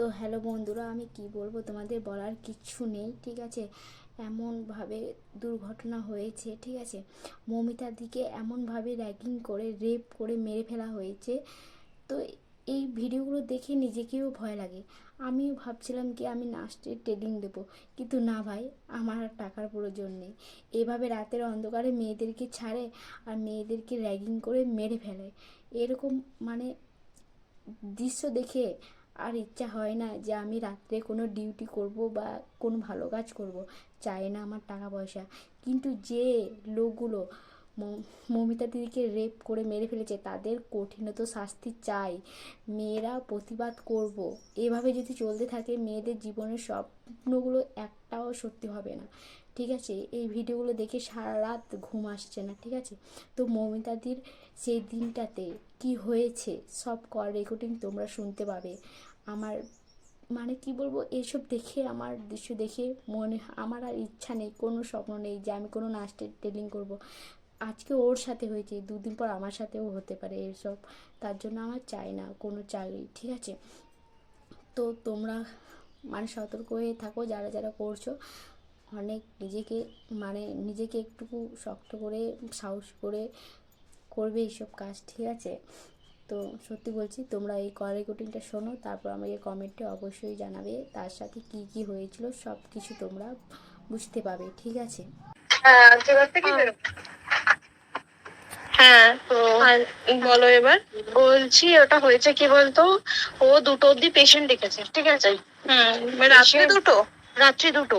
তো হ্যালো বন্ধুরা, আমি কি বলব তোমাদের বলার কিচ্ছু নেই, ঠিক আছে? এমনভাবে দুর্ঘটনা হয়েছে, ঠিক আছে? মমিতার দিকে এমনভাবে র্যাগিং করে রেপ করে মেরে ফেলা হয়েছে। তো এই ভিডিওগুলো দেখে নিজেকেও ভয় লাগে। আমিও ভাবছিলাম কি আমি নাচের ট্রেনিং দেবো। কিন্তু না ভাই, আমার আর টাকার প্রয়োজন নেই। এভাবে রাতের অন্ধকারে মেয়েদেরকে ছাড়ে আর মেয়েদেরকে র্যাগিং করে মেরে ফেলে। এরকম মানে দৃশ্য দেখে আর ইচ্ছা হয় না যে আমি রাত্রে কোনো ডিউটি করব বা কোনো ভালো কাজ করব। চায় না আমার টাকা পয়সা। কিন্তু যে লোকগুলো মমিতা দিদিকে রেপ করে মেরে ফেলেছে, তাদের কঠিনত শাস্তি চাই। মেয়েরা প্রতিবাদ করব। এভাবে যদি চলতে থাকে, মেয়েদের জীবনের স্বপ্নগুলো একটাও সত্যি হবে না। ঠিক আছে? এই ভিডিওগুলো দেখে সারা রাত ঘুম আসছে না, ঠিক আছে? তো মমিতাদির সেই দিনটাতে কি হয়েছে? সব কল রেকর্ডিং তোমরা শুনতে পাবে। আমার মানে কি বলব এইসব দেখে, আমার দৃশ্য দেখে মনে, আমার আর ইচ্ছা নেই, কোনো স্বপ্ন নেই যে আমি কোনো নাচের ট্রেনিং করব। আজকে ওর সাথে হয়েছে, দুদিন পর আমার সাথেও হতে পারে এসব। তার জন্য আমার চাই না কোনো চাকরি, ঠিক আছে? তো তোমরা মানে সতর্ক হয়ে থাকো, যারা যারা করছ, অনেক নিজেকে মানে নিজেকে একটুকু শক্ত করে, সাহস করে করবে এইসব কাজ ঠিক আছে? তো সত্যি বলছি তোমরা এই কল রেকর্ডিংটা শোনো তারপর আমাকে কমেন্টে অবশ্যই জানাবে তার সাথে কি কি হয়েছিল সব কিছু তোমরা বুঝতে পাবে ঠিক আছে? হ্যাঁ বেরো। হ্যাঁ তো বলো এবার। বলছি ওটা হয়েছে কি বলতো? ও দুটো অব্দি পেশেন্ট ডেকেছে ঠিক আছে? হুম রাত্রে দুটো? রাত্রি দুটো।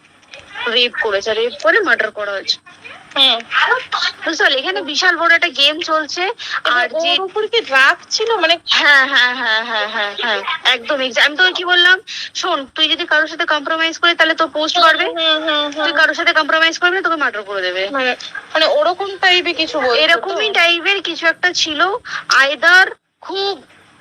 রেপ করেছে রেপ করে মার্ডার করা হয়েছে। বুঝতে পারলি এখানে বিশাল বড় একটা গেম চলছে আর যে উপর কি রাগ ছিল? মানে হ্যাঁ হ্যাঁ হ্যাঁ হ্যাঁ হ্যাঁ হ্যাঁ একদম আমি তোকে কি বললাম? শোন তুই যদি কারোর সাথে কম্প্রোমাইজ করে তাহলে তোর পোস্ট করবে তুই কারোর সাথে কম্প্রোমাইজ করবি না তোকে মার্ডার করে দেবে। মানে মানে ওরকম টাইপের কিছু এরকমই টাইপের কিছু একটা ছিল আইদার খুব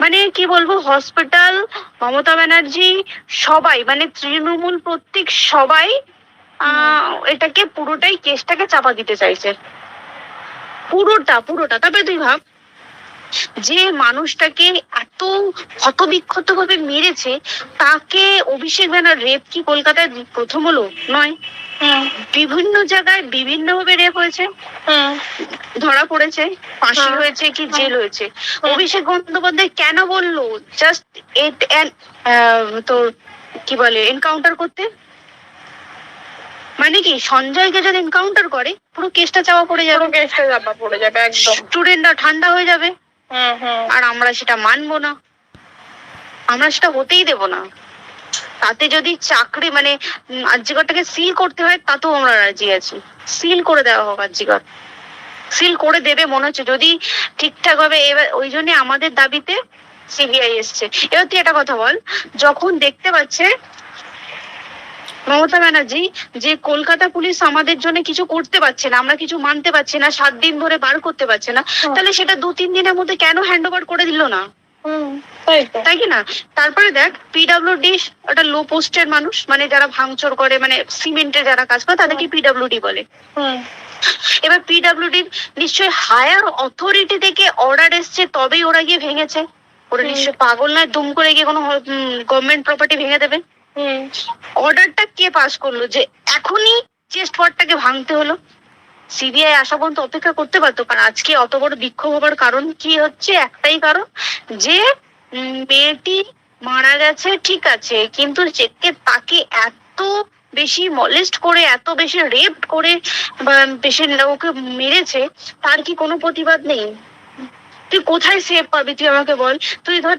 মানে কি বলব হসপিটাল মমতা ব্যানার্জি, সবাই মানে তৃণমূল প্রত্যেক সবাই এটাকে পুরোটাই কেসটাকে চাপা দিতে চাইছে। পুরোটা পুরোটা। তবে তুই ভাব যে মানুষটাকে এত ক্ষতবিক্ষত ভাবে মেরেছে তাকে অভিষেক ব্যানার রেপ কি কলকাতায় প্রথম হলো? নয়। বিভিন্ন জায়গায় বিভিন্ন ভাবে রেপ হয়েছে। ধরা পড়েছে ফাঁসি হ্যাঁ। হয়েছে কি জেল হয়েছে। অভিষেক বন্দ্যোপাধ্যায় কেন বলল? জাস্ট এট তোর কি বলে এনকাউন্টার করতে? মানে কি সঞ্জয়কে যদি এনকাউন্টার করে পুরো কেসটা চাওয়া পড়ে যাবে। পুরো কেসটা চাপা পড়ে যাবে একদম। স্টুডেন্টরা ঠান্ডা হয়ে যাবে। আর আমরা সেটা মানবো না। আমরা সেটা হতেই দেব না। তাতে যদি চাকরি মানে আর্যিকরটাকে সিল করতে হয়, তাতেও আমরা রাজি আছি। সিল করে দেওয়া হোক আর্যিকর। সিল করে দেবে মনে হচ্ছে। যদি ঠিকঠাক ভাবে এবার ওই জন্য আমাদের দাবিতে সিবিআই এসছে। এবার তুই একটা কথা বল। যখন দেখতে পাচ্ছে মমতা ব্যানার্জি যে কলকাতা পুলিশ আমাদের জন্য কিছু করতে পারছে না আমরা কিছু মানতে পারছি না সাত দিন ধরে বার করতে পারছে না তাহলে সেটা দু তিন দিনের মধ্যে কেন হ্যান্ড ওভার করে দিল না? তাই তাই কি না? তারপরে দেখ পিডাব্লিউডি একটা লো পোস্টের মানুষ মানে যারা ভাঙচুর করে মানে সিমেন্টের যারা কাজ করে তাদেরকে পিডাব্লিউডি বলে। এবার পিডাব্লিউডির নিশ্চয়ই হায়ার অথরিটি থেকে অর্ডার এসছে তবেই ওরা গিয়ে ভেঙেছে। ওরা হুম। নিশ্চয় পাগল নয় দুম করে গিয়ে কোনো গভর্নমেন্ট প্রপার্টি ভেঙে দেবে। অর্ডারটা কে পাস করল? যে এখনই চেস্ট ওয়ার্ডটাকে ভাঙতে হলো। সিবিআই আসা পর্যন্ত অপেক্ষা করতে পারতো, কারণ আজকে অত বড় বিক্ষোভ হবার কারণ কি হচ্ছে? একটাই কারণ যে মেয়েটি মারা গেছে, ঠিক আছে, কিন্তু যে তাকে এত বেশি মলেস্ট করে, এত বেশি রেপ করে, বা বেশি ওকে মেরেছে, তার কি কোনো প্রতিবাদ নেই? তুই কোথায় সেভ পাবি? তুই আমাকে বল। তুই ধর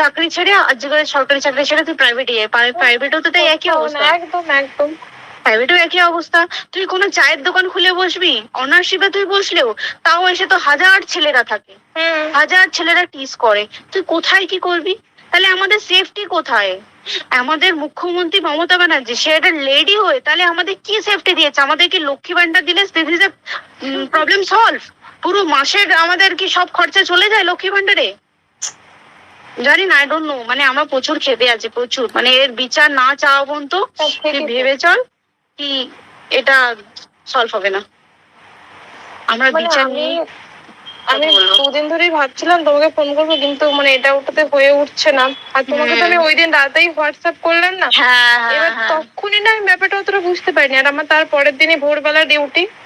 চাকরি ছেড়ে আজকে সরকারি চাকরি ছেড়ে তুই প্রাইভেট যাই প্রাইভেটও তো তাই একই অবস্থা। একদম একদম। প্রাইভেটেও একই অবস্থা। তুই কোনো চায়ের দোকান খুলে বসবি? অনারশিপে তুই বসলেও তাও এসে তো হাজার ছেলেরা থাকে। হাজার ছেলেরা টিস করে। তুই কোথায় কি করবি? তাহলে আমাদের সেফটি কোথায়? আমাদের মুখ্যমন্ত্রী মমতা ব্যানার্জি সে একটা লেডি হয়ে তাহলে আমাদের কি সেফটি দিয়েছে? আমাদের কি লক্ষ্মী ভান্ডার দিলে প্রবলেম সলভ পুরো মাসের আমাদের কি সব খরচা চলে যায় লক্ষ্মী ভান্ডারে জানি না আই ডোন্ট নো মানে আমরা প্রচুর খেপে আছে প্রচুর। মানে এর বিচার না চাওয়া পর্যন্ত ভেবে চল কি এটা সলভ হবে না। আমরা মানে বিচার আমি নিয়ে আমি দুদিন ধরেই ভাবছিলাম তোমাকে ফোন করব কিন্তু মানে এটা ওটাতে হয়ে উঠছে না। আর তোমাকে তো আমি ওই দিন রাতেই হোয়াটসঅ্যাপ করলাম না। হ্যাঁ এবার হ্যাঁ। হ্যাঁ তখনই না আমি ব্যাপারটা অতটা বুঝতে পারিনি। আর আমার তার পরের দিনই ভোরবেলা ডিউটি হ্যাঁ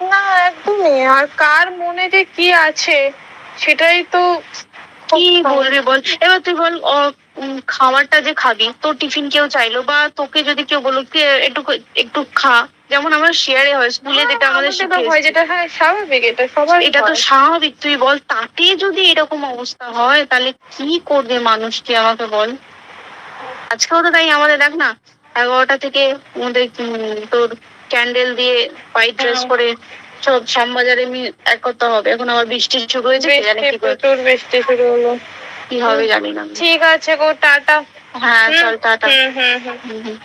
না একদমই। আর কার মনে যে কি আছে সেটাই তো কি বলবি বল? এবার তুই বল খাবারটা যে খাবি তোর টিফিন কেউ চাইলো বা তোকে যদি কেউ বলল কি একটু একটু খা। যেমন আমার শেয়ারে হয় স্কুলে যেটা আমাদের হয় যেটা হ্যাঁ স্বাভাবিক এটা সবার এটা তো স্বাভাবিক। তুই বল তাতে যদি এরকম অবস্থা হয় তাহলে কি করবে মানুষ কি আমাকে বল? আজকেও তো তাই আমাদের দেখ না এগারোটা থেকে আমাদের উম, তোর ক্যান্ডেল দিয়ে হোয়াইট ড্রেস পরে করে সব শ্যামবাজারে এক করতে হবে। এখন আবার বৃষ্টি শুরু হয়েছে কি প্রচুর বৃষ্টি শুরু হলো। কি হবে জানি না। ঠিক আছে গো টাটা। হ্যাঁ চল টাটা। হুম, হুম।